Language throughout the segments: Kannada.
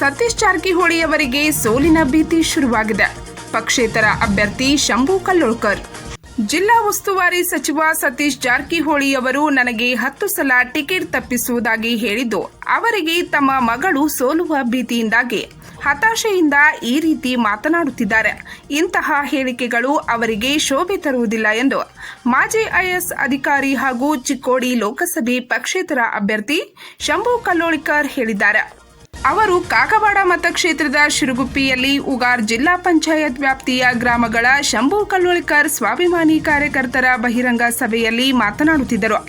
ಸತೀಶ್ ಜಾರಕಿಹೊಳಿ ಅವರಿಗೆ ಸೋಲಿನ ಭೀತಿ ಶುರುವಾಗಿದೆ. ಪಕ್ಷೇತರ ಅಭ್ಯರ್ಥಿ ಶಂಭು ಕಲ್ಲೋಳ್ಕರ್. ಜಿಲ್ಲಾ ಉಸ್ತುವಾರಿ ಸಚಿವ ಸತೀಶ್ ಜಾರಕಿಹೊಳಿ ಅವರು ನನಗೆ ಹತ್ತು ಸಲ ಟಿಕೆಟ್ ತಪ್ಪಿಸುವುದಾಗಿ ಹೇಳಿದ್ದು, ಅವರಿಗೆ ತಮ್ಮ ಮಗಳು ಸೋಲುವ ಭೀತಿಯಿಂದಾಗಿ ಹತಾಶೆಯಿಂದ ಈ ರೀತಿ ಮಾತನಾಡುತ್ತಿದ್ದಾರೆ. ಇಂತಹ ಹೇಳಿಕೆಗಳು ಅವರಿಗೆ ಶೋಭೆ ತರುವುದಿಲ್ಲ ಎಂದು ಮಾಜಿ ಐಎಸ್ ಅಧಿಕಾರಿ ಹಾಗೂ ಚಿಕ್ಕೋಡಿ ಲೋಕಸಭೆ ಪಕ್ಷೇತರ ಅಭ್ಯರ್ಥಿ ಶಂಭು ಕಲ್ಲೋಳಿಕರ್ ಹೇಳಿದ್ದಾರೆ. ಅವರು ಕಾಕವಾಡ ಮತಕ್ಷೇತ್ರದ ಶಿರುಗುಪ್ಪಿಯಲ್ಲಿ ಉಗಾರ್ ಜಿಲ್ಲಾ ಪಂಚಾಯತ್ ವ್ಯಾಪ್ತಿಯ ಗ್ರಾಮಗಳ ಶಂಭು ಕಲ್ಲೋಳ್ಕರ್ ಸ್ವಾಭಿಮಾನಿ ಕಾರ್ಯಕರ್ತರ ಬಹಿರಂಗ ಸಭೆಯಲ್ಲಿ ಮಾತನಾಡುತ್ತಿದ್ದರು.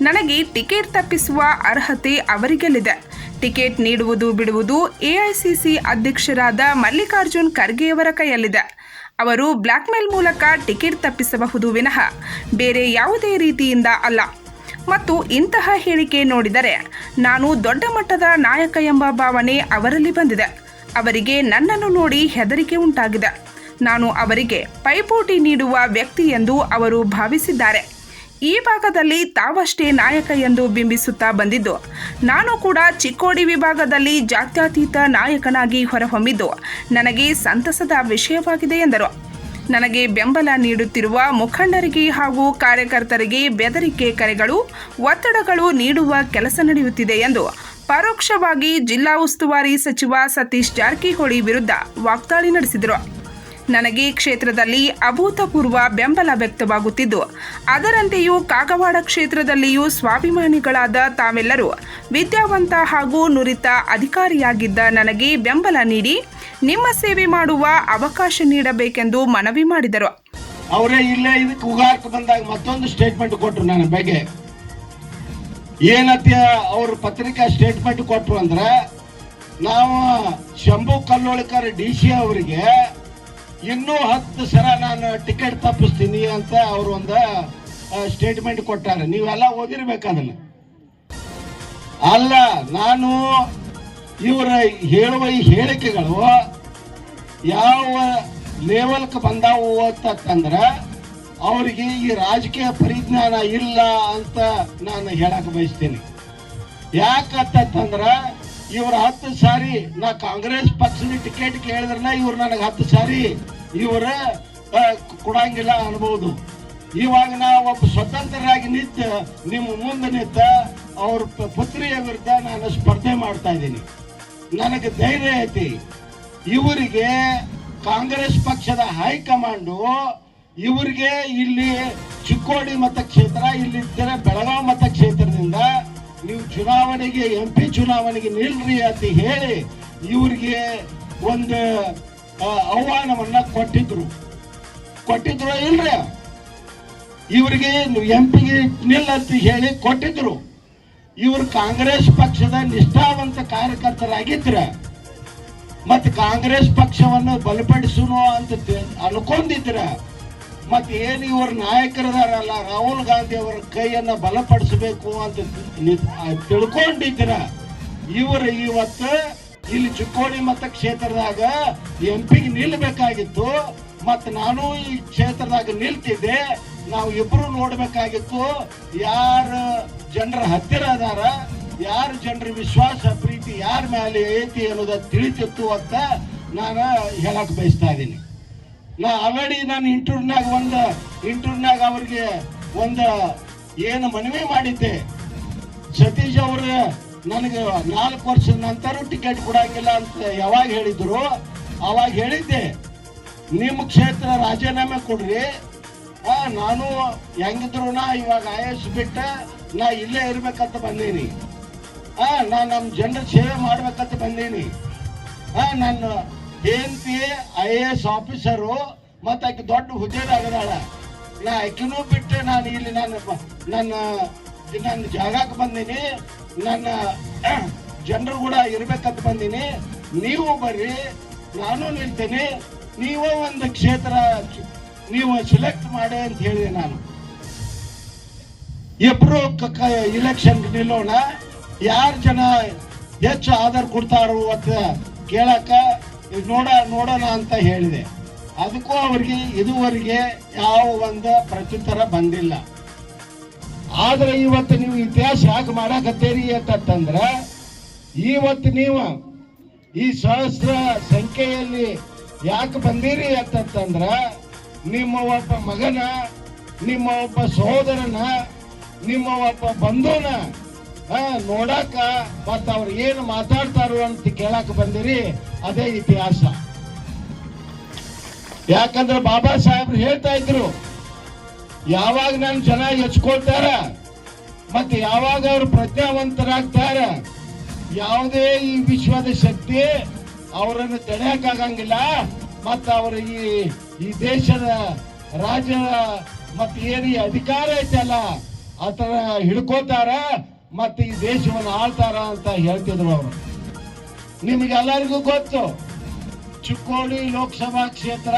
ನನಗೆ ಟಿಕೆಟ್ ತಪ್ಪಿಸುವ ಅರ್ಹತೆ ಅವರಿಗೆಲ್ಲಿದೆ? ಟಿಕೆಟ್ ನೀಡುವುದು ಬಿಡುವುದು ಎಐಸಿಸಿ ಅಧ್ಯಕ್ಷರಾದ ಮಲ್ಲಿಕಾರ್ಜುನ್ ಖರ್ಗೆಯವರ ಕೈಯಲ್ಲಿದೆ. ಅವರು ಬ್ಲ್ಯಾಕ್ಮೇಲ್ ಮೂಲಕ ಟಿಕೆಟ್ ತಪ್ಪಿಸಬಹುದು ವಿನಃ. ಬೇರೆ ಯಾವುದೇ ರೀತಿಯಿಂದ ಅಲ್ಲ. ಮತ್ತು ಇಂತಹ ಹೇಳಿಕೆ ನೋಡಿದರೆ, ನಾನು ದೊಡ್ಡ ಮಟ್ಟದ ನಾಯಕ ಎಂಬ ಭಾವನೆ ಅವರಲ್ಲಿ ಬಂದಿದೆ. ಅವರಿಗೆ ನನ್ನನ್ನು ನೋಡಿ ಹೆದರಿಕೆ ಉಂಟಾಗಿದೆ. ನಾನು ಅವರಿಗೆ ಪೈಪೋಟಿ ನೀಡುವ ವ್ಯಕ್ತಿ ಎಂದು ಅವರು ಭಾವಿಸಿದ್ದಾರೆ. ಈ ಭಾಗದಲ್ಲಿ ತಾವಷ್ಟೇ ನಾಯಕ ಎಂದು ಬಿಂಬಿಸುತ್ತಾ ಬಂದಿದ್ದು, ನಾನು ಕೂಡ ಚಿಕ್ಕೋಡಿ ವಿಭಾಗದಲ್ಲಿ ಜಾತ್ಯತೀತ ನಾಯಕನಾಗಿ ಹೊರಹೊಮ್ಮಿದ್ದು, ನನಗೆ ಸಂತಸದ ವಿಷಯವಾಗಿದೆ ಎಂದರು. ನನಗೆ ಬೆಂಬಲ ನೀಡುತ್ತಿರುವ ಮುಖಂಡರಿಗೆ ಹಾಗೂ ಕಾರ್ಯಕರ್ತರಿಗೆ ಬೆದರಿಕೆ ಕರೆಗಳು, ಒತ್ತಡಗಳು ನೀಡುವ ಕೆಲಸ ನಡೆಯುತ್ತಿದೆ ಎಂದು ಪರೋಕ್ಷವಾಗಿ ಜಿಲ್ಲಾ ಉಸ್ತುವಾರಿ ಸಚಿವ ಸತೀಶ್ ಜಾರಕಿಹೊಳಿ ವಿರುದ್ಧ ವಾಗ್ದಾಳಿ ನಡೆಸಿದರು. ನನಗೆ ಕ್ಷೇತ್ರದಲ್ಲಿ ಅಭೂತಪೂರ್ವ ಬೆಂಬಲ ವ್ಯಕ್ತವಾಗುತ್ತಿದ್ದು, ಅದರಂತೆಯೂ ಕಾಗವಾಡ ಕ್ಷೇತ್ರದಲ್ಲಿಯೂ ಸ್ವಾಭಿಮಾನಿಗಳಾದ ತಾವೆಲ್ಲರೂ ವಿದ್ಯಾವಂತ ಹಾಗೂ ನುರಿತ ಅಧಿಕಾರಿಯಾಗಿದ್ದ ನನಗೆ ಬೆಂಬಲ ನೀಡಿ ನಿಮ್ಮ ಸೇವೆ ಮಾಡುವ ಅವಕಾಶ ನೀಡಬೇಕೆಂದು ಮನವಿ ಮಾಡಿದರು. ಅವರೇ ಇಲ್ಲೇ ಇದಕ್ಕೆ ಉಗಾರಕ್ಕೆ ಬಂದಾಗ ಮತ್ತೊಂದು ಸ್ಟೇಟ್ಮೆಂಟ್ ಕೊಟ್ಟರು ನನ್ನ ಬಗ್ಗೆ. ಏನತ್ತ ಅವರು ಪತ್ರಿಕಾ ಸ್ಟೇಟ್ಮೆಂಟ್ ಕೊಟ್ಟರು ಅಂದ್ರೆ, ನಾವು ಶಂಭು ಕಲ್ಲೋಳಿಕರ್ ಡಿ ಸಿ ಅವರಿಗೆ ಇನ್ನೂ ಹತ್ತು ಸಲ ನಾನು ಟಿಕೆಟ್ ತಪ್ಪಿಸ್ತೀನಿ ಅಂತ ಅವರು ಒಂದು ಸ್ಟೇಟ್ಮೆಂಟ್ ಕೊಟ್ಟಾರೆ. ನೀವೆಲ್ಲ ಓದಿರ್ಬೇಕು ಅದನ್ನ ಅಲ್ಲ, ನಾನು ಇವರ ಹೇಳುವ ಈ ಹೇಳಿಕೆಗಳು ಯಾವ ಲೆವೆಲ್ಕ್ ಬಂದಾವು ಅಂತಂದ್ರೆ ಅವರಿಗೆ ಈ ರಾಜಕೀಯ ಪರಿಜ್ಞಾನ ಇಲ್ಲ ಅಂತ ನಾನು ಹೇಳಕ್ಕೆ ಬಯಸ್ತೀನಿ. ಯಾಕಂತಂದ್ರ ಇವ್ರ ಹತ್ತು ಸಾರಿ ನಾ ಕಾಂಗ್ರೆಸ್ ಪಕ್ಷದ ಟಿಕೆಟ್ ಕೇಳಿದ್ರನ ಇವ್ರು ನನಗೆ ಹತ್ತು ಸಾರಿ ಇವರ ಕೊಡಂಗಿಲ್ಲ ಅನ್ಬೋದು. ಇವಾಗ ನಾ ಒಬ್ಬ ಸ್ವತಂತ್ರರಾಗಿ ನಿಂತ ನಿಮ್ಮ ಮುಂದೆ ನಿಂತ ಅವ್ರ ಪುತ್ರಿಯ ವಿರುದ್ಧ ನಾನು ಸ್ಪರ್ಧೆ ಮಾಡ್ತಾ ಇದ್ದೀನಿ. ನನಗೆ ಧೈರ್ಯ ಐತಿ. ಇವರಿಗೆ ಕಾಂಗ್ರೆಸ್ ಪಕ್ಷದ ಹೈಕಮಾಂಡು, ಇವರಿಗೆ ಇಲ್ಲಿ ಚಿಕ್ಕೋಡಿ ಮತಕ್ಷೇತ್ರ ಇಲ್ಲಿ ಬೆಳಗಾವಿ ಮತಕ್ಷೇತ್ರದಿಂದ ನೀವು ಚುನಾವಣೆಗೆ ಎಂ ಪಿ ಚುನಾವಣೆಗೆ ನಿಲ್ರಿ ಅಂತ ಹೇಳಿ ಇವರಿಗೆ ಒಂದು ಆಹ್ವಾನವನ್ನ ಕೊಟ್ಟಿದ್ರು. ಕೊಟ್ಟಿದ್ರು ಇಲ್ರಿ? ಇವರಿಗೆ ಎಂ ಪಿಗೆ ನಿಲ್ ಅಂತ ಹೇಳಿ ಕೊಟ್ಟಿದ್ರು. ಇವರು ಕಾಂಗ್ರೆಸ್ ಪಕ್ಷದ ನಿಷ್ಠಾವಂತ ಕಾರ್ಯಕರ್ತರಾಗಿದ್ರ ಮತ್ತೆ ಕಾಂಗ್ರೆಸ್ ಪಕ್ಷವನ್ನು ಬಲಪಡಿಸೋಣ ಅಂತ ಅನ್ಕೊಂಡಿದ್ರ ಮತ್ತೆ ಏನು ಇವ್ರ ನಾಯಕರದಾರಲ್ಲ, ರಾಹುಲ್ ಗಾಂಧಿ ಅವರ ಕೈಯನ್ನ ಬಲಪಡಿಸಬೇಕು ಅಂತ ತಿಳ್ಕೊಂಡಿದ್ದೀರ. ಇವರು ಇವತ್ತು ಇಲ್ಲಿ ಚಿಕ್ಕೋಡಿ ಮತಕ್ಷೇತ್ರದಾಗ ಎಂ ಪಿಗೆ ನಿಲ್ಬೇಕಾಗಿತ್ತು. ಮತ್ತು ನಾನು ಈ ಕ್ಷೇತ್ರದಾಗ ನಿಲ್ತಿದ್ದೆ. ನಾವು ಇಬ್ಬರು ನೋಡ್ಬೇಕಾಗಿತ್ತು. ಯಾರ ಜನರ ಹತ್ತಿರ ಅದಾರ, ಯಾರ ಜನರ ವಿಶ್ವಾಸ, ಪ್ರೀತಿ, ಯಾರ ಮೇಲೆ ಐತಿ ಅನ್ನೋದ ತಿಳಿತಿತ್ತು ಅಂತ ನಾನು ಹೇಳಕ್ ಬಯಸ್ತಾ ಇದ್ದೀನಿ. ನಾ ಆಲ್ರೆಡಿ ನಾನು ಇಂಟರ್ವ್ಯೂನಾಗ ಒಂದು, ಇಂಟರ್ವ್ಯೂನಾಗ ಅವ್ರಿಗೆ ಒಂದು ಏನು ಮನವಿ ಮಾಡಿದ್ದೆ. ಸತೀಶ್ ಅವರು ನನಗೆ ನಾಲ್ಕು ವರ್ಷದ ನಂತರ ಟಿಕೆಟ್ ಕೊಡಂಗಿಲ್ಲ ಅಂತ ಯಾವಾಗ ಹೇಳಿದ್ರು? ಅವಾಗ ಹೇಳಿದ್ದೆ. ನಿಮ್ಮ ಕ್ಷೇತ್ರ ರಾಜೀನಾಮೆ ಕೊಡ್ರಿ. ನಾನು ಹೆಂಗಿದ್ರು ನಾ ಇವಾಗ ಐ ಎಸ್ ಬಿಟ್ಟ, ನಾ ಇಲ್ಲೇ ಇರ್ಬೇಕಂತ ಬಂದೀನಿ. ಆ, ನಾ ನಮ್ಮ ಜನರ ಸೇವೆ ಮಾಡ್ಬೇಕಂತ ಬಂದೀನಿ. ಆ, ನನ್ನ P I A S officer ಮತ್ತು ಆಕೆ ದೊಡ್ಡ ಹುದ್ದೆದಾಗದಾಳ ನಾ ಆಕಿನೂ ಬಿಟ್ಟು, ನಾನು ಇಲ್ಲಿ ನನ್ನ ನನ್ನ ನನ್ನ ಜಾಗಕ್ಕೆ ಬಂದೀನಿ. ನನ್ನ ಜನರು ಕೂಡ ಇರ್ಬೇಕಂತ ಬಂದೀನಿ. ನೀವು ಬರ್ರಿ, ನಾನು ನಿಲ್ತೇನೆ. ನೀವು ಒಂದು ಕ್ಷೇತ್ರ ನೀವು ಸೆಲೆಕ್ಟ್ ಮಾಡಿ ಅಂತ ಹೇಳಿದೆ ನಾನು. ಇಬ್ರು ಇಲೆಕ್ಷನ್ ನಿಲ್ಲೋಣ. ಯಾರು ಜನ ಹೆಚ್ಚು ಆಧಾರ್ ಕೊಡ್ತಾರೋ ಅಂತ ಕೇಳಕ, ನೋಡ, ನೋಡೋಣ ಅಂತ ಹೇಳಿದೆ. ಅದಕ್ಕೂ ಅವರಿಗೆ ಇದುವರೆಗೆ ಯಾವ ಒಂದು ಪ್ರತ್ಯುತ್ತರ ಬಂದಿಲ್ಲ. ಆದ್ರೆ ಇವತ್ತು ನೀವು ಇತಿಹಾಸ ಯಾಕೆ ಮಾಡಾಕತ್ತೀರಿ ಅಂತಂದ್ರ ಇವತ್ತು ನೀವು ಈ ಸಹಸ್ರ ಸಂಖ್ಯೆಯಲ್ಲಿ ಯಾಕೆ ಬಂದಿರಿ ಅಂತಂದ್ರ ನಿಮ್ಮ ಒಬ್ಬ ಮಗನ, ನಿಮ್ಮ ಒಬ್ಬ ಸಹೋದರನ, ನಿಮ್ಮ ಒಬ್ಬ ಬಂಧುನ ನೋಡಾಕ ಮತ್ತ ಅವ್ರು ಏನು ಮಾತಾಡ್ತಾರೋ ಅಂತ ಕೇಳಕ್ಕೆ ಬಂದಿರಿ, ಅದೇ ಇತಿಹಾಸ. ಯಾಕಂದ್ರೆ ಬಾಬಾ ಸಾಹೇಬ್ರು ಹೇಳ್ತಾ ಇದ್ರು, ಯಾವಾಗ ನಾನು ಜನ ಹೆಚ್ಕೊಳ್ತಾರ ಮತ್ತೆ ಯಾವಾಗ ಅವ್ರು ಪ್ರಜ್ಞಾವಂತರಾಗ್ತಾರ, ಯಾವುದೇ ಈ ವಿಶ್ವದ ಶಕ್ತಿ ಅವರನ್ನು ತಡೆಯಕ್ಕಾಗಂಗಿಲ್ಲ ಮತ್ತು ಅವ್ರ ಈ ಈ ದೇಶದ ರಾಜ್ಯದ ಮತ್ತು ಏನು ಈ ಅಧಿಕಾರ ಐತಲ್ಲ ಆತರ ಹಿಡ್ಕೋತಾರ, ಮತ್ತೆ ಈ ದೇಶವನ್ನು ಆಳ್ತಾರ ಅಂತ ಹೇಳ್ತಿದ್ರು ಅವರು. ನಿಮಗೆಲ್ಲರಿಗೂ ಗೊತ್ತು. ಚಿಕ್ಕೋಡಿ ಲೋಕಸಭಾ ಕ್ಷೇತ್ರ,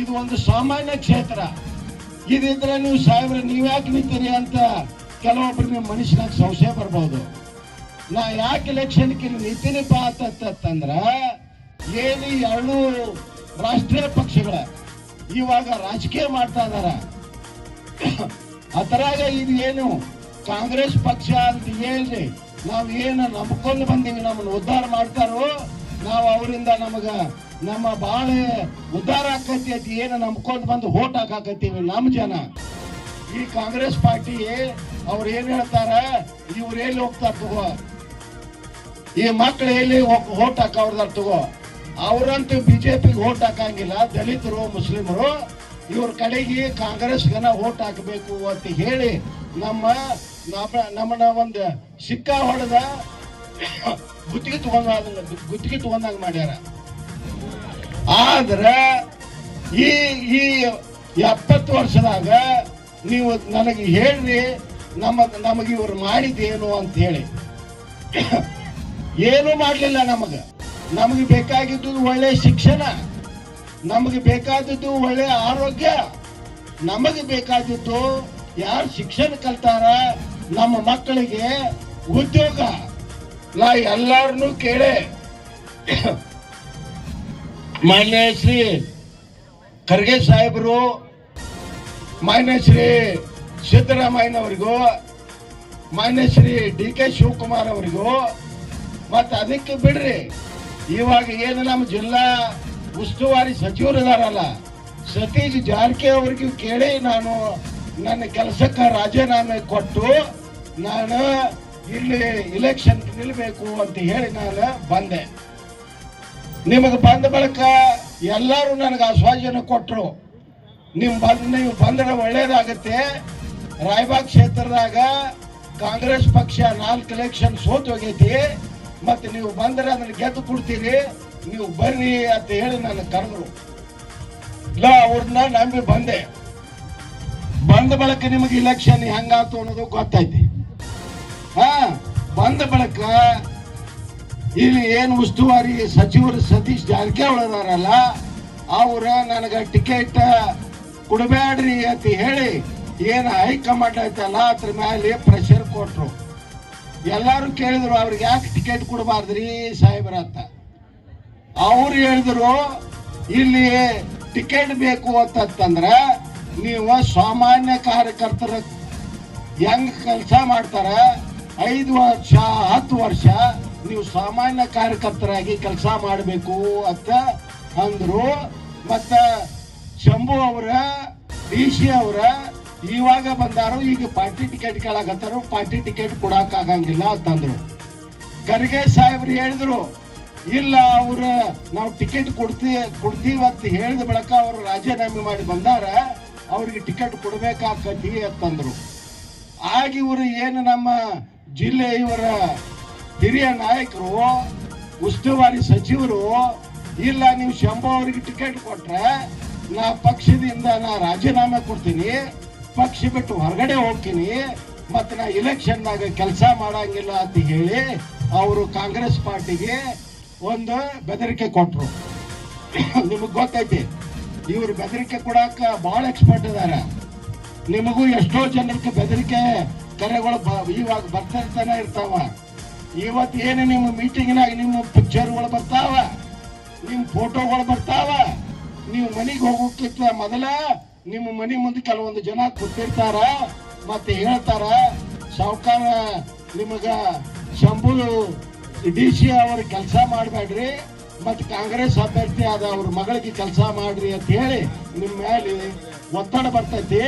ಇದು ಒಂದು ಸಾಮಾನ್ಯ ಕ್ಷೇತ್ರ. ಇದಿದ್ರೆ ನೀವು ಸಾಹೇಬ್ರೆ, ನೀವ್ಯಾಕೆ ನಿಂತೀರಿ ಅಂತ ಕೆಲವೊಬ್ರು ನಿಮ್ಮ ಮನುಷ್ಯನಾಗ ಸಂಶಯ ಬರ್ಬೋದು. ನಾ ಯಾಕೆ ಎಲೆಕ್ಷನ್ಗೆ ನಿಂತೀನಿಪ್ಪ ಅಂತಂದ್ರ ಏನು ಎರಡು ರಾಷ್ಟ್ರೀಯ ಪಕ್ಷಗಳ ಇವಾಗ ರಾಜಕೀಯ ಮಾಡ್ತಾ ಇದಾರ. ಅದರಾಗ ಇದು ಏನು ಕಾಂಗ್ರೆಸ್ ಪಕ್ಷ ಅಂತ ಹೇಳ್ರಿ, ನಾವು ಏನು ನಂಬ್ಕೊಂಡು ಬಂದೀವಿ, ನಮ್ಮನ್ನ ಉದ್ಧಾರ ಮಾಡ್ತಾರೋ ನಾವು ಅವರಿಂದ ನಮಗ ನಮ್ಮ ಬಾಳೆ ಉದ್ಧಾರ ಆಕತಿ ಅಂತ ಏನು ನಂಬ್ಕೊಂಡು ಬಂದು ಓಟ್ ಹಾಕಾಕತ್ತೀವಿ ನಮ್ಮ ಜನ. ಈ ಕಾಂಗ್ರೆಸ್ ಪಾರ್ಟಿ ಅವ್ರು ಏನ್ ಹೇಳ್ತಾರ? ಇವ್ರು ಎಲ್ಲಿ ಹೋಗ್ತಾರ ತಗೋ? ಈ ಮಕ್ಳು ಎಲ್ಲಿ ಓಟ್ ಹಾಕವ್ರದಾರ ತಗೋ? ಅವ್ರಂತೂ ಬಿಜೆಪಿಗೆ ಓಟ್ ಹಾಕಂಗಿಲ್ಲ, ದಲಿತರು, ಮುಸ್ಲಿಮರು, ಇವ್ರ ಕಡೆಗೆ ಕಾಂಗ್ರೆಸ್ಗನ ಓಟ್ ಹಾಕಬೇಕು ಅಂತ ಹೇಳಿ ನಮ್ಮ, ನಮ್ಮ- ನಮ್ಮನ್ನ ಒಂದು ಸಿಕ್ಕ ಹೊಡೆದ ಗುತ್ತಿಗೆ ತಗೊಂಡ ಗುತ್ತಿಗೆ ತಗೊಂಡಾಗ ಮಾಡ್ಯಾರ. ಆದ್ರೆ ಈ ಈ ಎಪ್ಪತ್ತು ವರ್ಷದಾಗ ನೀವು ನನಗೆ ಹೇಳ್ರಿ, ನಮ್ಮ, ನಮಗೆ ಇವ್ರು ಮಾಡಿದೇನು ಅಂತ ಹೇಳಿ ಏನು ಮಾಡಲಿಲ್ಲ ನಮಗೆ. ನಮಗೆ ಬೇಕಾಗಿದ್ದು ಒಳ್ಳೆ ಶಿಕ್ಷಣ, ನಮಗೆ ಬೇಕಾದದ್ದು ಒಳ್ಳೆ ಆರೋಗ್ಯ, ನಮಗೆ ಬೇಕಾದದ್ದು ಯಾರು ಶಿಕ್ಷಣ ಕಲ್ತಾರ, ನಮ್ಮ ಮಕ್ಕಳಿಗೆ ಉದ್ಯೋಗ. ನಾ ಎಲ್ಲಾರನ್ನೂ ಕೇಳೆ. ಮಾನ್ಯ ಶ್ರೀ ಖರ್ಗೆ ಸಾಹೇಬರು, ಮಾನ್ಯ ಶ್ರೀ ಸಿದ್ದರಾಮಯ್ಯನವರಿಗೂ, ಮಾನ್ಯ ಶ್ರೀ ಡಿ ಕೆ ಶಿವಕುಮಾರ್ ಅವರಿಗೂ ಮತ್ತು ಅದಕ್ಕೆ ಬಿಡ್ರಿ. ಇವಾಗ ಏನು ನಮ್ಮ ಜಿಲ್ಲಾ ಉಸ್ತುವಾರಿ ಸಚಿವರು ಇದಾರಲ್ಲ, ಸತೀಶ್ ಜಾರಕಿ ಅವರಿಗೂ ಕೇಳಿ ನಾನು ನನ್ನ ಕೆಲಸಕ್ಕೆ ರಾಜೀನಾಮೆ ಕೊಟ್ಟು ನಾನು ಇಲ್ಲಿ ಇಲೆಕ್ಷನ್ ನಿಲ್ಲಬೇಕು ಅಂತ ಹೇಳಿ ನಾನು ಬಂದೆ. ನಿಮಗೆ ಬಂದ ಬಳಿಕ ಎಲ್ಲರೂ ನನಗೆ ಆಶ್ವಾಸನೆ ಕೊಟ್ಟರು ನಿಮ್ ಬಂದ, ನೀವು ಬಂದ್ರೆ ಒಳ್ಳೇದಾಗತ್ತೆ. ರಾಯಬಾಗ್ ಕ್ಷೇತ್ರದಾಗ ಕಾಂಗ್ರೆಸ್ ಪಕ್ಷ ನಾಲ್ಕು ಎಲೆಕ್ಷನ್ ಸೋತ್ ಹೋಗೈತಿ. ಮತ್ತೆ ನೀವು ಬಂದ್ರೆ ಅದನ್ನ ಗೆದ್ದು ಕೊಡ್ತೀರಿ ನೀವು ಬನ್ನಿ ಅಂತ ಹೇಳಿ ನನ್ನ ಕರೆದ್ರು. ಇಲ್ಲ ಅವ್ರನ್ನ ನಂಬಿ ಬಂದೆ. ಬಂದ ಬಳಿಕ ನಿಮಗೆ ಇಲೆಕ್ಷನ್ ಹೆಂಗಾತು ಅನ್ನೋದು ಗೊತ್ತೈತಿ ಬಂದ ಬಳಿಕ ಇಲ್ಲಿ ಏನು ಉಸ್ತುವಾರಿ ಸಚಿವರು ಸತೀಶ್ ಜಾರಕಿಹೊಳಿ ಅದಾರಲ್ಲ ಅವ್ರ ನನಗೆ ಟಿಕೆಟ್ ಕೊಡಬೇಡ್ರಿ ಅಂತ ಹೇಳಿ ಏನು ಹೈಕಮಾಂಡ್ ಐತಲ್ಲ, ಅದ್ರ ಮೇಲೆ ಪ್ರೆಷರ್ ಕೊಟ್ರು. ಎಲ್ಲರೂ ಕೇಳಿದ್ರು, ಅವ್ರಿಗೆ ಯಾಕೆ ಟಿಕೆಟ್ ಕೊಡಬಾರ್ದ್ರಿ ಸಾಹೇಬ್ರ ಅಂತ. ಅವ್ರು ಹೇಳಿದ್ರು, ಇಲ್ಲಿ ಟಿಕೆಟ್ ಬೇಕು ಅಂತಂದ್ರ ನೀವು ಸಾಮಾನ್ಯ ಕಾರ್ಯಕರ್ತರ ಹೆಂಗ್ ಕೆಲಸ ಮಾಡ್ತಾರ ಐದು ವರ್ಷ, ಹತ್ತು ವರ್ಷ ನೀವು ಸಾಮಾನ್ಯ ಕಾರ್ಯಕರ್ತರಾಗಿ ಕೆಲಸ ಮಾಡಬೇಕು ಅಂತ ಅಂದರು. ಮತ್ತ ಶಂಭು ಅವರ ಡಿ ಸಿ ಅವರ ಇವಾಗ ಬಂದಾರು, ಈಗ ಪಾರ್ಟಿ ಟಿಕೆಟ್ ಕೇಳಾಕತ್ತಾರು, ಪಾರ್ಟಿ ಟಿಕೆಟ್ ಕೊಡಕ್ ಆಗಂಗಿಲ್ಲ ಅಂತಂದ್ರು. ಖರ್ಗೆ ಸಾಹೇಬ್ರು ಹೇಳಿದ್ರು, ಇಲ್ಲ ಅವ್ರ ನಾವು ಟಿಕೆಟ್ ಕೊಡ್ತೀವಿ ಕೊಡ್ತೀವಿ ಅಂತ ಹೇಳಿದ ಬಳಿಕ ಅವರು ರಾಜೀನಾಮೆ ಮಾಡಿ ಬಂದಾರ, ಅವ್ರಿಗೆ ಟಿಕೆಟ್ ಕೊಡ್ಬೇಕಾಕತಿ ಅಂತಂದ್ರು. ಆಗ ಇವರು ಏನು ನಮ್ಮ ಜಿಲ್ಲೆ ಇವರ ಹಿರಿಯ ನಾಯಕರು, ಉಸ್ತುವಾರಿ ಸಚಿವರು, ಇಲ್ಲ ನೀವು ಶಂಭು ಅವರಿಗೆ ಟಿಕೆಟ್ ಕೊಟ್ರೆ ನಾ ಪಕ್ಷದಿಂದ ನಾ ರಾಜೀನಾಮೆ ಕೊಡ್ತೀನಿ, ಪಕ್ಷ ಬಿಟ್ಟು ಹೊರಗಡೆ ಹೋಗ್ತೀನಿ, ಮತ್ತೆ ನಾ ಇಲೆಕ್ಷನ್ನಾಗ ಕೆಲಸ ಮಾಡಂಗಿಲ್ಲ ಅಂತ ಹೇಳಿ ಅವರು ಕಾಂಗ್ರೆಸ್ ಪಾರ್ಟಿಗೆ ಒಂದು ಬೆದರಿಕೆ ಕೊಟ್ರು. ನಿಮಗೆ ಗೊತ್ತೈತಿ, ಇವ್ರು ಬೆದರಿಕೆ ಕೊಡಕ್ಕೆ ಬಹಳ ಎಕ್ಸ್ಪರ್ಟ್ ಇದ್ದಾರೆ ನಿಮಗೂ ಎಷ್ಟೋ ಜನಕ್ಕೆ ಬೆದರಿಕೆ ಕರೆಗಳು ಇವಾಗ ಬರ್ತಾನೆ ಇರ್ತಾವ. ಇವತ್ತು ಏನು ನಿಮ್ಮ ಮೀಟಿಂಗ್ನಾಗ ನಿಮ್ಮ ಪಿಕ್ಚರ್ಗಳು ಬರ್ತಾವ? ನಿಮ್ಮ ಫೋಟೋಗಳು ಬರ್ತಾವ? ನೀವು ಮನೆಗೆ ಹೋಗೋಕ್ಕಿಂತ ಮೊದಲ ನಿಮ್ಮ ಮನೆ ಮುಂದೆ ಕೆಲವೊಂದು ಜನ ಕೂತಿರ್ತಾರ, ಮತ್ತೆ ಹೇಳ್ತಾರ, ಸಾವುಕಾರ, ನಿಮಗ ಶಂಭು ಡಿ ಸಿ ಅವ್ರ ಕೆಲಸ ಮಾಡಬೇಡ್ರಿ ಮತ್ತು ಕಾಂಗ್ರೆಸ್ ಅಭ್ಯರ್ಥಿ ಆದ ಅವ್ರ ಮಗಳಿಗೆ ಕೆಲಸ ಮಾಡ್ರಿ ಅಂತ ಹೇಳಿ ನಿಮ್ಮ ಮೇಲೆ ಒತ್ತಡ ಬರ್ತೈತಿ.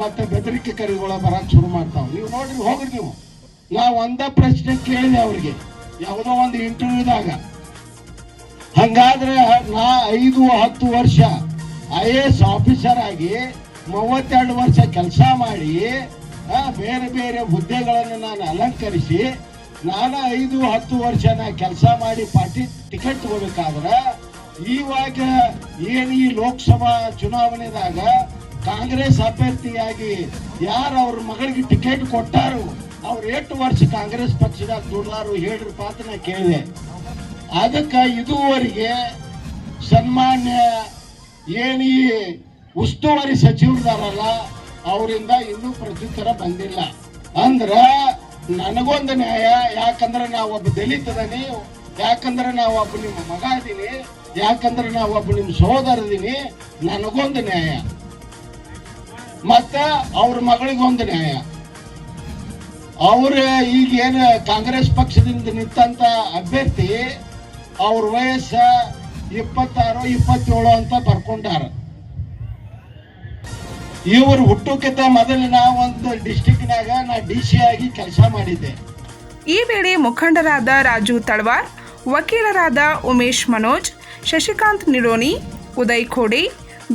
ಮತ್ತೆ ಬೆದರಿಕೆ ಕರೆಗಳು ಬರಕ್ ಶುರು ಮಾಡ್ತಾವ. ನೀವು ನೋಡ್ರಿ, ಹೋಗ್ರಿ ನೀವು. ನಾ ಒಂದ ಪ್ರಶ್ನೆ ಕೇಳಿದೆ ಅವ್ರಿಗೆ. ಯಾವುದೋ ಒಂದು ಇಂಟರ್ವ್ಯೂದಾಗ. ಹಂಗಾದ್ರೆ ನಾ ಐದು, ಹತ್ತು ವರ್ಷ ಐ ಎ ಎಸ್ ಆಫೀಸರ್ ಆಗಿ ಮೂವತ್ತೆರಡು ವರ್ಷ ಕೆಲಸ ಮಾಡಿ ಬೇರೆ ಬೇರೆ ಹುದ್ದೆಗಳನ್ನು ನಾನು ಅಲಂಕರಿಸಿ, ನಾನು ಐದು, ಹತ್ತು ವರ್ಷ ನಾ ಕೆಲಸ ಮಾಡಿ ಪಾರ್ಟಿ ಟಿಕೆಟ್ ತಗೋಬೇಕಾದ್ರೆ ಇವಾಗ ಏನು ಈ ಲೋಕಸಭಾ ಚುನಾವಣೆದಾಗ ಕಾಂಗ್ರೆಸ್ ಅಭ್ಯರ್ಥಿಯಾಗಿ ಯಾರು ಅವ್ರ ಮಗಳಿಗೆ ಟಿಕೆಟ್ ಕೊಟ್ಟಾರು, ಅವ್ರು ಎಷ್ಟು ವರ್ಷ ಕಾಂಗ್ರೆಸ್ ಪಕ್ಷದಾಗ ದುಡ್ದಾರು ಹೇಳ್ರಪ್ಪ ಅಂತ ನಾ ಕೇಳಿದೆ. ಅದಕ್ಕೆ ಇದುವರೆಗೆ ಸನ್ಮಾನ್ಯ ಏನು ಉಸ್ತುವಾರಿ ಸಚಿವರಿದಾರಲ್ಲ, ಅವರಿಂದ ಇನ್ನೂ ಪ್ರತ್ಯುತ್ತರ ಬಂದಿಲ್ಲ. ಅಂದ್ರ ನನಗೊಂದು ನ್ಯಾಯ, ಯಾಕಂದ್ರೆ ನಾವು ಒಬ್ಬ ದಲಿತದನಿ, ಯಾಕಂದ್ರೆ ನಾವು ಒಬ್ಬ ನಿಮ್ಮ ಮಗ ಇದೀನಿ ಯಾಕಂದ್ರೆ ನಾವು ಒಬ್ಬ ನಿಮ್ಮ ಸಹೋದರ ಇದೀನಿ ನನಗೊಂದು ನ್ಯಾಯ. ಮತ್ತ ಅವ್ರ ಮಗಳಿಗೊಂದು ನ್ಯಾಯ. ಅವ್ರ ಈಗ ಏನು ಕಾಂಗ್ರೆಸ್ ಪಕ್ಷದಿಂದ ನಿಂತ ಅಭ್ಯರ್ಥಿ ಅವ್ರ ವಯಸ್ಸ ಇಪ್ಪತ್ತಾರು, ಇಪ್ಪತ್ತೇಳು ಅಂತ ಬರ್ಕೊಂಡಾರ. ಇವರು ಹುಟ್ಟುಕೆತ ಮೊದಲು ನಾ ಒಂದು ಡಿಸ್ಟಿಕ್ನಾಗ ನಾ ಡಿ ಸಿ ಆಗಿ ಕೆಲಸ ಮಾಡಿದ್ದೆ. ಈ ವೇಳೆ ಮುಖಂಡರಾದ ರಾಜು ತಳವಾರ್, ವಕೀಲರಾದ ಉಮೇಶ್ ಮನೋಜ್, ಶಶಿಕಾಂತ್ ನಿಡೋಣಿ, ಉದಯ್ ಖೋಡೆ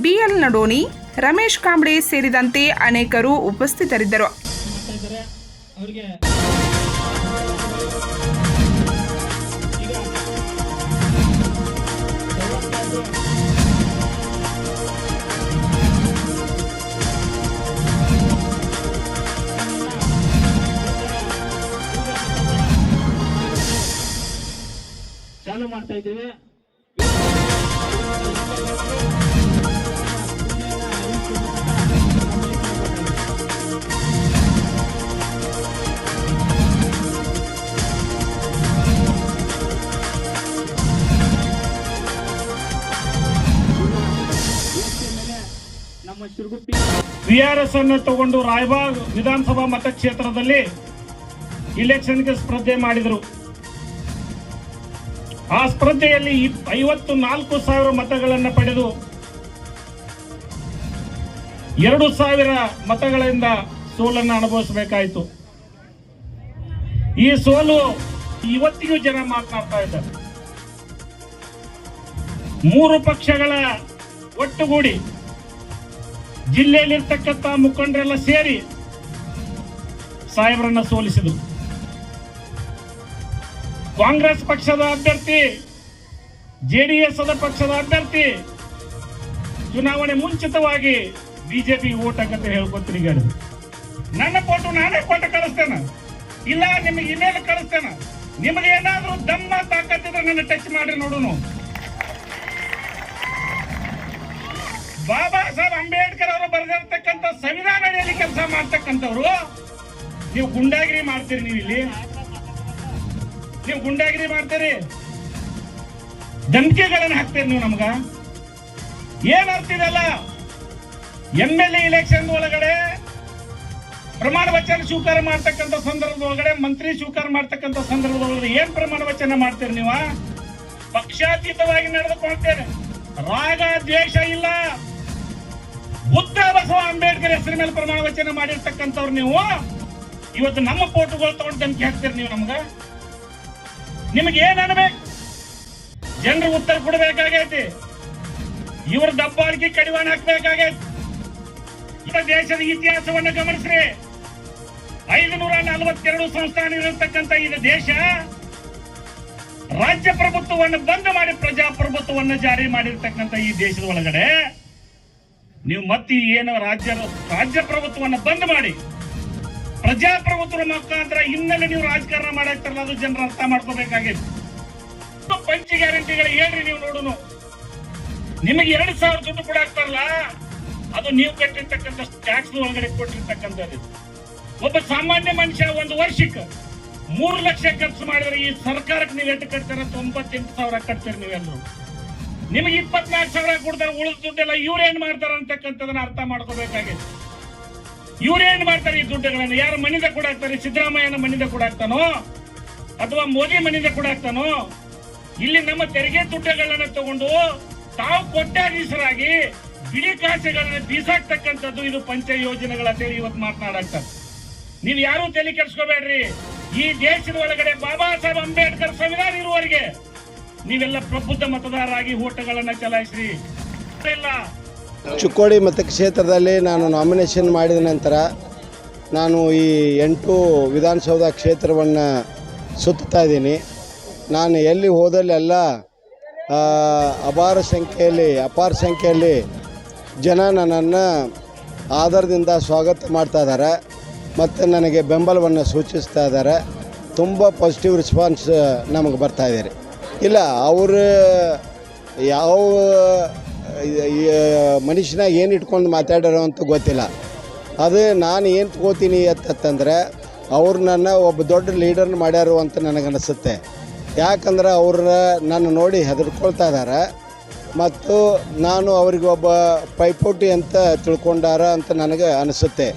ಬಿಎಲ್ ನಡೋಣಿ ರಮೇಶ್ ಕಾಂಬ್ಳೆ ಸೇರಿದಂತೆ ಅನೇಕರು ಉಪಸ್ಥಿತರಿದ್ದರು. ಮಾಡ್ತಾ ಇದ್ದೇವೆ. ಬಿಆರ್ಎಸ್ ಅನ್ನು ತಗೊಂಡು ರಾಯಬಾಗ್ ವಿಧಾನಸಭಾ ಮತಕ್ಷೇತ್ರದಲ್ಲಿ ಇಲೆಕ್ಷನ್ಗೆ ಸ್ಪರ್ಧೆ ಮಾಡಿದರು. ಆ ಸ್ಪರ್ಧೆಯಲ್ಲಿ ಐವತ್ತು ನಾಲ್ಕು ಸಾವಿರ ಮತಗಳನ್ನು ಪಡೆದು ಎರಡು ಸಾವಿರ ಮತಗಳಿಂದ ಸೋಲನ್ನು ಅನುಭವಿಸಬೇಕಾಯಿತು. ಈ ಸೋಲು ಇವತ್ತಿಗೂ ಜನ ಮಾತನಾಡ್ತಾ ಇದ್ದಾರೆ. ಮೂರು ಪಕ್ಷಗಳ ಒಟ್ಟುಗೂಡಿ ಜಿಲ್ಲೆಯಲ್ಲಿರ್ತಕ್ಕಂಥ ಮುಖಂಡರೆಲ್ಲ ಸೇರಿ ಸಾಹೇಬರನ್ನ ಸೋಲಿಸಿದರು. ಕಾಂಗ್ರೆಸ್ ಪಕ್ಷದ ಅಭ್ಯರ್ಥಿ ಜೆಡಿಎಸ್ ಪಕ್ಷದ ಅಭ್ಯರ್ಥಿ, ಚುನಾವಣೆ ಮುಂಚಿತವಾಗಿ ಬಿಜೆಪಿ ಓಟ್ ಹಾಕಂತ ಹೇಳ್ಕೊಂತ ತಿರುಗಾಡಿದ್ರು ನನ್ನ ಫೋಟೋ ನಾನೇ ಫೋಟೋ ಕಳಿಸ್ತೇನೆ. ಇಲ್ಲ, ನಿಮಗೆ ಇಮೇಲ್ ಕಳಿಸ್ತೇನೆ. ನಿಮಗೆ ಏನಾದ್ರೂ ದಮ್ಮ ತಾಕತ್ತಿದ್ರೆ ನನ್ನ ಟಚ್ ಮಾಡಿ ನೋಡೋಣ ಬಾಬಾ ಸಾಹೇಬ್ ಅಂಬೇಡ್ಕರ್ ಅವರು ಬರೆದಿರ್ತಕ್ಕಂಥ ಸಂವಿಧಾನ ಅಡಿಯಲ್ಲಿ ಕೆಲಸ ಮಾಡ್ತಕ್ಕಂಥವ್ರು, ನೀವು ಗುಂಡಾಗಿರಿ ಮಾಡ್ತೀರಿ ನೀವು ಇಲ್ಲಿ ನೀವು ಗುಂಡಾಗಿರಿ ಮಾಡ್ತೀರಿ. ಧಮಕಿಗಳನ್ನ ಹಾಕ್ತೀರಿ ನೀವು ನಮ್ಗ. ಏನ್ ಅರ್ಥ ಇದೆಲ್ಲ? ಎಂ ಎಲ್ ಎ ಇಲೆಕ್ಷನ್ ಒಳಗಡೆ ಪ್ರಮಾಣ ವಚನ ಸ್ವೀಕಾರ ಮಾಡ್ತಕ್ಕಂಥ ಸಂದರ್ಭದೊಳಗಡೆ ಮಂತ್ರಿ ಸ್ವೀಕಾರ ಮಾಡ್ತಕ್ಕಂಥ ಸಂದರ್ಭದೊಳಗಡೆ ಏನ್ ಪ್ರಮಾಣ ವಚನ ಮಾಡ್ತೀರಿ ನೀವು? ಪಕ್ಷಾತೀತವಾಗಿ ನಡೆದುಕೊಳ್ತೇನೆ. ರಾಗ ದ್ವೇಷ ಇಲ್ಲ. ಬುದ್ಧ ಬಸವ ಅಂಬೇಡ್ಕರ್ ಹೆಸರ ಮೇಲೆ ಪ್ರಮಾಣ ವಚನ ಮಾಡಿರ್ತಕ್ಕಂಥವ್ರು ನೀವು. ಇವತ್ತು ನಮ್ಮ ಫೋಟೋಗಳು ತಗೊಂಡು ಧಮಕಿ ಹಾಕ್ತೀರಿ ನೀವು ನಮ್ಗ? ನಿಮಗೆ ಏನ್ ಅನ್ಬೇಕು ಜನರು ಉತ್ತರ ಕೊಡಬೇಕಾಗೈತಿ. ಇವ್ರ ದಬ್ಬಾಳಿಕೆ, ಕಡಿವಾಣ ಹಾಕ್ಬೇಕಾಗೈತಿ. ದೇಶದ ಇತಿಹಾಸವನ್ನು ಗಮನಿಸ್ರಿ. ಐದು ನೂರ ನಲವತ್ತೆರಡು ಸಂಸ್ಥಾನ ಇರತಕ್ಕಂಥ ಇದು ದೇಶ ರಾಜ್ಯ ಪ್ರಭುತ್ವವನ್ನು ಬಂದ್ ಮಾಡಿ ಪ್ರಜಾಪ್ರಭುತ್ವವನ್ನು ಜಾರಿ ಮಾಡಿರ್ತಕ್ಕಂಥ ಈ ದೇಶದ ಒಳಗಡೆ ನೀವು ಮತ್ತೆ ಏನು ರಾಜ್ಯ ರಾಜ್ಯ ಪ್ರಭುತ್ವವನ್ನು ಬಂದ್ ಮಾಡಿ. ಪ್ರಜಾಪ್ರಭುತ್ವ ಮುಖಾಂತರ ಹಿನ್ನೆಲೆ ನೀವು ರಾಜಕಾರಣ ಮಾಡಾಕ್ತಾರಲ್ಲ ಅದು ಜನರು ಅರ್ಥ ಮಾಡ್ಕೋಬೇಕಾಗಿದೆ ಪಂಚ ಗ್ಯಾರಂಟಿಗಳು ಹೇಳ್ರಿ ನೀವು ನೋಡುನು. ನಿಮಗೆ ಎರಡು ಸಾವಿರ ದುಡ್ಡು ಕೊಡಾಕ್ತಾರಲ್ಲ ಅದು ನೀವು ಕಟ್ಟಿರ್ತಕ್ಕಂಥ ಟ್ಯಾಕ್ಸ್ ಒಳಗಡೆ ಕೊಟ್ಟಿರ್ತಕ್ಕಂಥದ್ದು. ಒಬ್ಬ ಸಾಮಾನ್ಯ ಮನುಷ್ಯ ಒಂದು ವರ್ಷಕ್ಕೆ ಮೂರು ಲಕ್ಷ ಖರ್ಚು ಮಾಡಿದ್ರೆ ಈ ಸರ್ಕಾರಕ್ಕೆ ನೀವು ಎಷ್ಟು ಕಟ್ತಾರ? ತೊಂಬತ್ತೆಂಟು ಸಾವಿರ ಕಟ್ತೀರಿ ನೀವೆಲ್ಲರೂ. ನಿಮಗೆ ಇಪ್ಪತ್ನಾಲ್ಕು ಸಾವಿರ ಕೊಡ್ತಾರೆ, ಉಳಿದ ದುಡ್ಡೆಲ್ಲ ಇವ್ರೇನ್ ಮಾಡ್ತಾರ ಅಂತಕ್ಕಂಥದನ್ನ ಅರ್ಥ ಮಾಡ್ಕೋಬೇಕಾಗಿದೆ ಇವ್ರೇನ್ ಮಾಡ್ತಾರೆ ಈ ದುಡ್ಡುಗಳನ್ನ? ಯಾರು ಕೂಡ ಹಾಕ್ತಾರೆ ಸಿದ್ದರಾಮಯ್ಯನ ಮನಿಂದ ಕೂಡ ಹಾಕ್ತಾನೋ? ಅಥವಾ ಮೋದಿ ಮನಿಂದ ಕೂಡ ಹಾಕ್ತಾನೋ? ಇಲ್ಲಿ ನಮ್ಮ ತೆರಿಗೆ ದುಡ್ಡುಗಳನ್ನ ತಗೊಂಡು ತಾವು ಕೊಟ್ಟಾಧೀಶರಾಗಿ ಬಿಳಿ ಕಾಸೆಗಳನ್ನ ಬೀಸಾಕ್ತಕ್ಕಂಥದ್ದು ಇದು ಪಂಚ ಯೋಜನೆಗಳ ಅಂತೇಳಿ ಇವತ್ತು ಮಾತನಾಡಾಕ್ತಾರೆ ನೀವು ಯಾರು ತಲೆ ಕೆಡ್ಸ್ಕೋಬೇಡ್ರಿ. ಈ ದೇಶದ ಒಳಗಡೆ ಬಾಬಾ ಸಾಹೇಬ್ ಅಂಬೇಡ್ಕರ್ ಸಂವಿಧಾನ ಇರುವವರೆಗೆ ನೀವೆಲ್ಲ ಪ್ರಬುದ್ಧ ಮತದಾರರಾಗಿ ಓಟುಗಳನ್ನ ಚಲಾಯಿಸ್ರಿ. ಇಲ್ಲ. ಚಿಕ್ಕೋಡಿ ಮತಕ್ಷೇತ್ರದಲ್ಲಿ ನಾನು ನಾಮಿನೇಷನ್ ಮಾಡಿದ ನಂತರ ನಾನು ಈ ಎಂಟು ವಿಧಾನಸೌಧ ಕ್ಷೇತ್ರವನ್ನು ಸುತ್ತಾ ಇದ್ದೀನಿ. ನಾನು ಎಲ್ಲಿ ಹೋದಲ್ಲೆಲ್ಲ ಅಪಾರ ಸಂಖ್ಯೆಯಲ್ಲಿ ಅಪಾರ ಸಂಖ್ಯೆಯಲ್ಲಿ ಜನ ನನ್ನನ್ನು ಆಧಾರದಿಂದ ಸ್ವಾಗತ ಮಾಡ್ತಾ ಇದ್ದಾರೆ. ಮತ್ತು ನನಗೆ ಬೆಂಬಲವನ್ನು ಸೂಚಿಸ್ತಾ ಇದ್ದಾರೆ. ತುಂಬ ಪಾಸಿಟಿವ್ ರೆಸ್ಪಾನ್ಸ್ ನಮಗೆ ಬರ್ತಾಯಿದೆ ಇದೆ. ಇಲ್ಲ, ಅವರು, ಯಾವ ಮನುಷ್ಯನ ಏನು ಇಟ್ಕೊಂಡು ಮಾತಾಡೋರು ಅಂತ ಗೊತ್ತಿಲ್ಲ. ಅದು ನಾನು ಏನು ತಗೋತೀನಿ ಅಂತಂದರೆ, ಅವ್ರು ನನ್ನ ಒಬ್ಬ ದೊಡ್ಡ ಲೀಡರ್ನ ಮಾಡ್ಯಾರು ಅಂತ ನನಗನ್ನಿಸುತ್ತೆ. ಯಾಕಂದ್ರೆ ಅವ್ರ ನನ್ನ ನೋಡಿ ಹೆದರ್ಕೊಳ್ತಾ ಇದ್ದಾರೆ ಮತ್ತು ನಾನು ಅವರಿಗೆ ಒಬ್ಬ ಪೈಪೋಟಿ ಅಂತ ತಿಳ್ಕೊಂಡಾರ ಅಂತ ನನಗೆ ಅನಿಸುತ್ತೆ.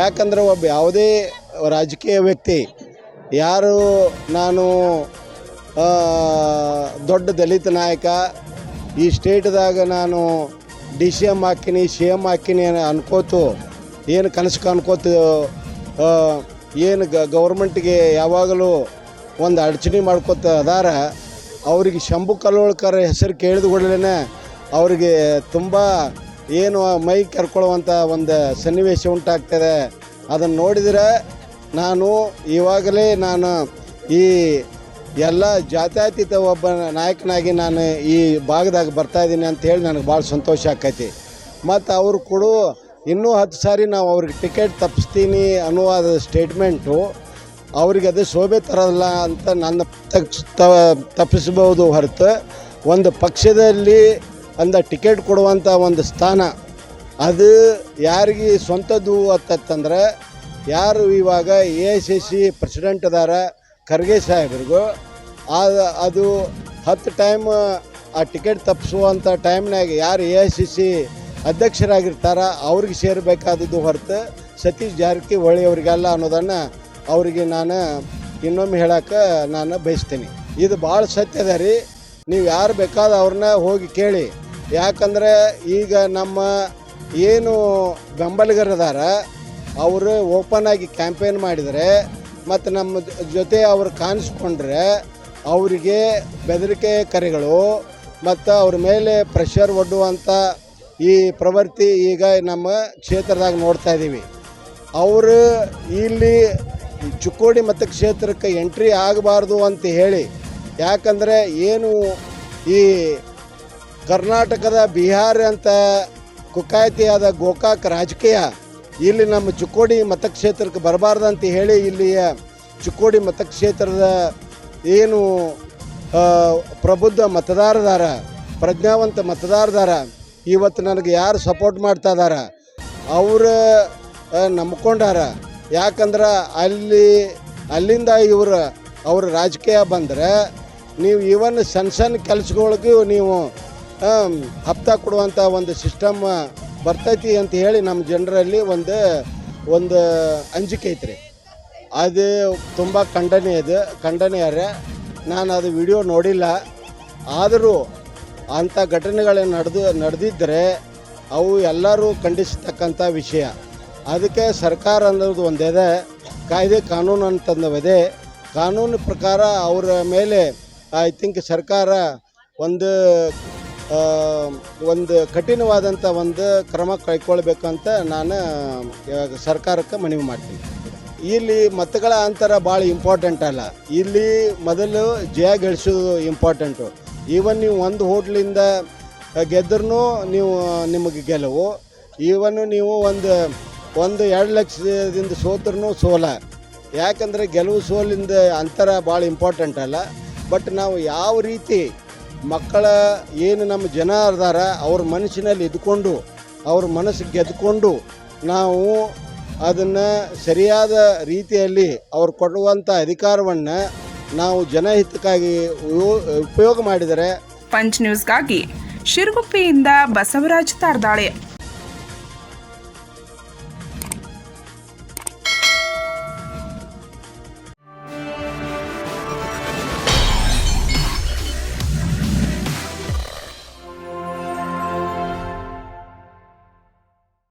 ಯಾಕಂದ್ರೆ ಒಬ್ಬ ಯಾವುದೇ ರಾಜಕೀಯ ವ್ಯಕ್ತಿ, ಯಾರು ನಾನು ದೊಡ್ಡ ದಲಿತ ನಾಯಕ ಈ ಸ್ಟೇಟ್ದಾಗ ನಾನು ಡಿ ಸಿ ಎಂ ಹಾಕಿನಿ ಸಿ ಎಂ ಹಾಕಿನಿ ಅನ್- ಅನ್ಕೋತು ಏನು ಕನಸು ಆ, ಏನು ಗ ಗೌರ್ಮೆಂಟ್ಗೆ ಯಾವಾಗಲೂ ಒಂದು ಅಡಚಣೆ ಮಾಡ್ಕೋತ ಅದಾರ. ಅವ್ರಿಗೆ ಶಂಭು ಕಲ್ಲೋಳ್ಕರ್ ಹೆಸರು ಕೇಳಿದ ಕೂಡಲೇ ಅವರಿಗೆ ತುಂಬ ಏನು ಮೈ ಕರ್ಕೊಳ್ಳುವಂಥ ಒಂದು ಸನ್ನಿವೇಶ ಉಂಟಾಗ್ತದೆ. ಅದನ್ನು ನೋಡಿದರೆ ನಾನು ಇವಾಗಲೇ ನಾನು ಈ ಎಲ್ಲ ಜಾತ್ಯಾತೀತ ಒಬ್ಬ ನಾಯಕನಾಗಿ ನಾನು ಈ ಭಾಗದಾಗ ಬರ್ತಾ ಇದ್ದೀನಿ ಅಂತ ಹೇಳಿ ನನಗೆ ಭಾಳ ಸಂತೋಷ ಆಕೈತಿ. ಮತ್ತು ಅವರು ಕೊಡು ಇನ್ನೂ ಹತ್ತು ಸಾರಿ ನಾವು ಅವ್ರಿಗೆ ಟಿಕೆಟ್ ತಪ್ಪಿಸ್ತೀನಿ ಅನ್ನುವಾದ ಸ್ಟೇಟ್ಮೆಂಟು, ಅವ್ರಿಗೆ ಅದು ಶೋಭೆ ತರಲ್ಲ ಅಂತ ನನ್ನ ತಪ್ಪಿಸ್ಬೋದು ಹೊರತು ಒಂದು ಪಕ್ಷದಲ್ಲಿ ಅಂದ ಟಿಕೆಟ್ ಕೊಡುವಂಥ ಒಂದು ಸ್ಥಾನ, ಅದು ಯಾರಿಗೆ ಸ್ವಂತದ್ದು ಅಂತಂದ್ರೆ ಯಾರು ಇವಾಗ A I C C president ಅದಾರ ಖರ್ಗೆ ಸಾಹೇಬ್ರಿಗೂ ಅದು ಹತ್ತು ಟೈಮ್ ಆ ಟಿಕೆಟ್ ತಪ್ಪಿಸುವಂಥ ಟೈಮ್ನಾಗ ಯಾರು ಎ ಐ ಸಿ ಸಿ ಅಧ್ಯಕ್ಷರಾಗಿರ್ತಾರ, ಅವ್ರಿಗೆ ಸೇರಬೇಕಾದದ್ದು ಹೊರತು ಸತೀಶ್ ಜಾರಕಿಹೊಳಿ ಅವರಿಗೆಲ್ಲ ಅನ್ನೋದನ್ನು ಅವರಿಗೆ ನಾನು ಇನ್ನೊಮ್ಮೆ ಹೇಳಕ್ಕೆ ನಾನು ಬಯಸ್ತೀನಿ. ಇದು ಭಾಳ ಸತ್ಯದ ರೀ. ನೀವು ಯಾರು ಬೇಕಾದ ಅವ್ರನ್ನ ಹೋಗಿ ಕೇಳಿ. ಯಾಕಂದರೆ ಈಗ ನಮ್ಮ ಏನು ಬೆಂಬಲಿಗರದಾರ, ಅವರು ಓಪನ್ ಆಗಿ ಕ್ಯಾಂಪೇನ್ ಮಾಡಿದರೆ ಮತ್ತು ನಮ್ಮ ಜೊತೆ ಅವರು ಕಾಣಿಸ್ಕೊಂಡ್ರೆ ಅವರಿಗೆ ಬೆದರಿಕೆ ಕರೆಗಳು ಮತ್ತು ಅವ್ರ ಮೇಲೆ ಪ್ರೆಷರ್ ಒಡ್ಡುವಂಥ ಈ ಪ್ರವೃತ್ತಿ ಈಗ ನಮ್ಮ ಕ್ಷೇತ್ರದಾಗ ನೋಡ್ತಾ ಇದ್ದೀವಿ ಅವರು ಇಲ್ಲಿ ಚುಕ್ಕೋಡಿ ಮತ್ತು ಕ್ಷೇತ್ರಕ್ಕೆ ಎಂಟ್ರಿ ಆಗಬಾರ್ದು ಅಂತ ಹೇಳಿ, ಯಾಕಂದರೆ ಏನು ಈ ಕರ್ನಾಟಕದ ಬಿಹಾರ ಅಂತ ಕುಕಾಯತಿಯಾದ ಗೋಕಾಕ್ ರಾಜಕೀಯ ಇಲ್ಲಿ ನಮ್ಮ ಚಿಕ್ಕೋಡಿ ಮತಕ್ಷೇತ್ರಕ್ಕೆ ಬರಬಾರ್ದು ಅಂತ ಹೇಳಿ ಇಲ್ಲಿಯ ಚಿಕ್ಕೋಡಿ ಮತಕ್ಷೇತ್ರದ ಏನು ಪ್ರಬುದ್ಧ ಮತದಾರದಾರ, ಪ್ರಜ್ಞಾವಂತ ಮತದಾರದಾರ, ಇವತ್ತು ನನಗೆ ಯಾರು ಸಪೋರ್ಟ್ ಮಾಡ್ತಾ ಇದಾರ, ಅವರು ನಂಬ್ಕೊಂಡಾರ. ಯಾಕಂದ್ರೆ ಅಲ್ಲಿ, ಅಲ್ಲಿಂದ ಇವರು, ಅವ್ರ ರಾಜಕೀಯ ಬಂದರೆ ನೀವು ಇವನ್ ಸಣ್ಣ ಸಣ್ಣ ಕೆಲಸಗಳಿಗೂ ನೀವು ಹಪ್ತ ಕೊಡುವಂಥ ಒಂದು ಸಿಸ್ಟಮ್ ಬರ್ತೈತಿ ಅಂತ ಹೇಳಿ ನಮ್ಮ ಜನರಲ್ಲಿ ಒಂದು ಒಂದು ಅಂಜಿಕೆ ಐತ್ರಿ. ಅದು ತುಂಬ ಖಂಡನೆ ಇದೆ ಖಂಡನೀಯರೇ ನಾನು ಅದು ವಿಡಿಯೋ ನೋಡಿಲ್ಲ. ಆದರೂ ಅಂಥ ಘಟನೆಗಳು ನಡೆದು, ನಡೆದಿದ್ದರೆ ಅವು ಎಲ್ಲರೂ ಖಂಡಿಸತಕ್ಕಂಥ ವಿಷಯ. ಅದಕ್ಕೆ ಸರ್ಕಾರ ಅನ್ನೋದು ಒಂದಿದೆ, ಕಾಯ್ದೆ ಕಾನೂನು ಅಂತಂದವದೆ. ಕಾನೂನು ಪ್ರಕಾರ ಅವರ ಮೇಲೆ ಐ ಥಿಂಕ್ ಸರ್ಕಾರ ಒಂದು ಒಂದು ಕಠಿಣವಾದಂಥ ಒಂದು ಕ್ರಮ ಕೈಗೊಳ್ಬೇಕಂತ ನಾನು ಸರ್ಕಾರಕ್ಕೆ ಮನವಿ ಮಾಡ್ತೀನಿ. ಇಲ್ಲಿ ಮತಗಳ ಅಂತರ ಭಾಳ ಇಂಪಾರ್ಟೆಂಟ್ ಅಲ್ಲ. ಇಲ್ಲಿ ಮೊದಲು ಜಯ ಗಳಿಸೋದು ಇಂಪಾರ್ಟೆಂಟು ಈವನ್ ನೀವು ಒಂದು ಹೋಟ್ಲಿಂದ ಗೆದ್ರೂ ನೀವು ನಿಮಗೆ ಗೆಲುವು. ಈವನ್ ನೀವು ಒಂದು ಒಂದು ಎರಡು ಲಕ್ಷದಿಂದ ಸೋತ್ರೂ ಸೋಲ. ಯಾಕಂದರೆ ಗೆಲುವು ಸೋಲಿಂದ ಅಂತರ ಭಾಳ ಇಂಪಾರ್ಟೆಂಟ್ ಅಲ್ಲ. ಬಟ್ ನಾವು ಯಾವ ರೀತಿ ಮಕ್ಕಳ ಏನು ನಮ್ಮ ಜನ ಅದಾರ, ಅವ್ರ ಮನಸ್ಸಿನಲ್ಲಿ ಇದ್ಕೊಂಡು, ಅವ್ರ ಮನಸ್ಸು ಗೆದ್ಕೊಂಡು ನಾವು ಅದನ್ನು ಸರಿಯಾದ ರೀತಿಯಲ್ಲಿ ಅವ್ರು ಕೊಡುವಂಥ ಅಧಿಕಾರವನ್ನು ನಾವು ಜನಹಿತಕ್ಕಾಗಿ ಉಪಯೋಗ ಮಾಡಿದರೆ ಪಂಚ್ ನ್ಯೂಸ್ಗಾಗಿ ಶಿರಗುಪ್ಪಿಯಿಂದ ಬಸವರಾಜ್ ತಾರ್ದಾಳೆ.